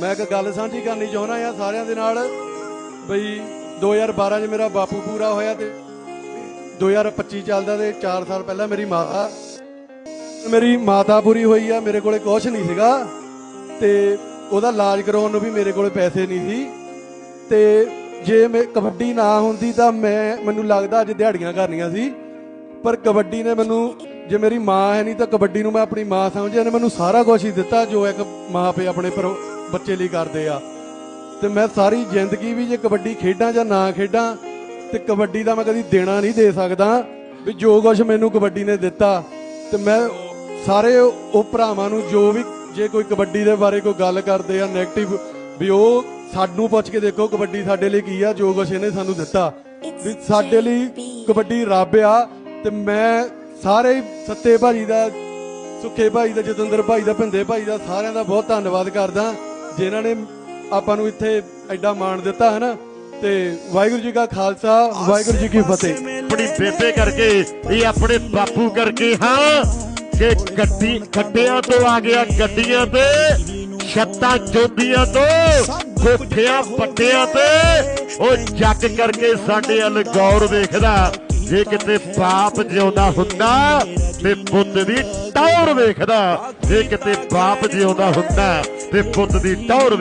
ਮੈਂ ਇੱਕ ਗੱਲ ਸਾਂਝੀ ਕਰਨੀ ਚਾਹੁੰਦਾ ਆ ਸਾਰਿਆਂ ਦੇ ਨਾਲ, ਬਈ 2012 'ਚ ਮੇਰਾ ਬਾਪੂ ਪੂਰਾ ਹੋਇਆ ਤੇ 2025 ਚੱਲਦਾ ਤੇ 4 ਸਾਲ ਪਹਿਲਾਂ ਮੇਰੀ ਮਾਤਾ ਮੇਰੀ ਮਾਤਾ ਪੂਰੀ ਹੋਈ ਆ, ਮੇਰੇ ਕੋਲੇ ਕੁਝ ਨਹੀਂ ਸੀਗਾ ਤੇ ਉਹਦਾ ਇਲਾਜ ਕਰਾਉਣ ਨੂੰ ਵੀ ਮੇਰੇ ਕੋਲੇ ਪੈਸੇ ਨਹੀਂ ਸੀ ਤੇ ਜੇ ਮੈਂ ਕਬੱਡੀ ਨਾ ਹੁੰਦੀ ਤਾਂ ਮੈਂ, ਮੈਨੂੰ ਲੱਗਦਾ ਅੱਜ ਦਿਹਾੜੀਆਂ ਕਰਨੀਆਂ ਸੀ, ਪਰ ਕਬੱਡੀ ਨੇ ਮੈਨੂੰ, ਜੇ ਮੇਰੀ ਮਾਂ ਹੈ ਨਹੀਂ ਤਾਂ ਕਬੱਡੀ ਨੂੰ ਮੈਂ ਆਪਣੀ ਮਾਂ ਸਮਝਿਆ ਨੇ ਮੈਨੂੰ ਸਾਰਾ ਕੁਝ ਹੀ ਦਿੱਤਾ, ਜੋ ਇੱਕ ਮਾਂ ਪਿਓ ਆਪਣੇ ਪਰ ਬੱਚੇ ਲਈ ਕਰਦੇ ਆ। ਤੇ ਮੈਂ ਸਾਰੀ ਜ਼ਿੰਦਗੀ ਵੀ ਜੇ ਕਬੱਡੀ ਖੇਡਾਂ ਜਾਂ ਨਾ ਖੇਡਾਂ ਤੇ ਕਬੱਡੀ ਦਾ ਮੈਂ ਕਦੀ ਦੇਣਾ ਨਹੀਂ ਦੇ ਸਕਦਾ ਵੀ ਜੋ ਕੁਝ ਮੈਨੂੰ ਕਬੱਡੀ ਨੇ ਦਿੱਤਾ। ਤੇ ਮੈਂ ਸਾਰੇ ਉਹ ਭਰਾਵਾਂ ਨੂੰ ਜੋ ਵੀ ਜੇ ਕੋਈ ਕਬੱਡੀ ਦੇ ਬਾਰੇ ਕੋਈ ਗੱਲ ਕਰਦੇ ਆ 네ਗੇਟਿਵ ਵੀ ਉਹ ਸਾਨੂੰ ਪੁੱਛ ਕੇ ਦੇਖੋ ਕਬੱਡੀ ਸਾਡੇ ਲਈ ਕੀ ਆ ਜੋ ਕੁਝ ਇਹਨੇ ਸਾਨੂੰ ਦਿੱਤਾ। ਵੀ ਸਾਡੇ ਲਈ ਕਬੱਡੀ ਰੱਬ ਆ ਤੇ ਮੈਂ ਸਾਰੇ ਸੱਤੇ ਭਾਜੀ ਦਾ ਸੁੱਖੇ ਭਾਈ ਦਾ ਜਤਿੰਦਰ ਭਾਈ ਦਾ ਭਿੰਦੇ ਭਾਈ ਦਾ ਸਾਰਿਆਂ ਦਾ ਬਹੁਤ ਧੰਨਵਾਦ ਕਰਦਾ। ਜਿਨ੍ਹਾਂ ਨੇ ਆਪਾਂ ਨੂੰ ਇੱਥੇ ਐਡਾ ਮਾਣ ਦਿੱਤਾ ਹੈ ਨਾ ਤੇ ਵਾਹਿਗੁਰੂ ਜੀ ਕਾ ਖਾਲਸਾ, ਵਾਹਿਗੁਰੂ ਜੀ ਕੀ ਫਤਿਹ। ਆਪਣੀ ਬੇਬੇ ਕਰਕੇ, ਇਹ ਆਪਣੇ ਬਾਪੂ ਕਰਕੇ, ਹਾਂ? ਕਿ ਗੱਡੀ, ਗੱਡਿਆਂ ਤੋਂ ਆ ਗਿਆ, ਗੱਡੀਆਂ ਤੇ, ਛੱਤਾਂ ਜੋਦੀਆਂ ਤੋਂ, ਕੋਠਿਆਂ, ਪੱਟਿਆਂ ਤੇ, ਉਹ ਜੱਗ ਕਰਕੇ ਸਾਡੇ ਵੱਲ ਗੌਰ ਵੇਖਦਾ। ਜੇ ਕਿਤੇ ਬਾਪ ਜਿਉਂਦਾ ਹੁੰਦਾ, ਤੇ ਪੁੱਤ ਦੀ ਟੌਰ ਵੇਖਦਾ। ਜੇ ਕਿਤੇ ਬਾਪ ਜਿਉਂਦਾ ਹੁੰਦਾ, ਤੇ ਪੁੱਤ ਦੀ ਟੌਰ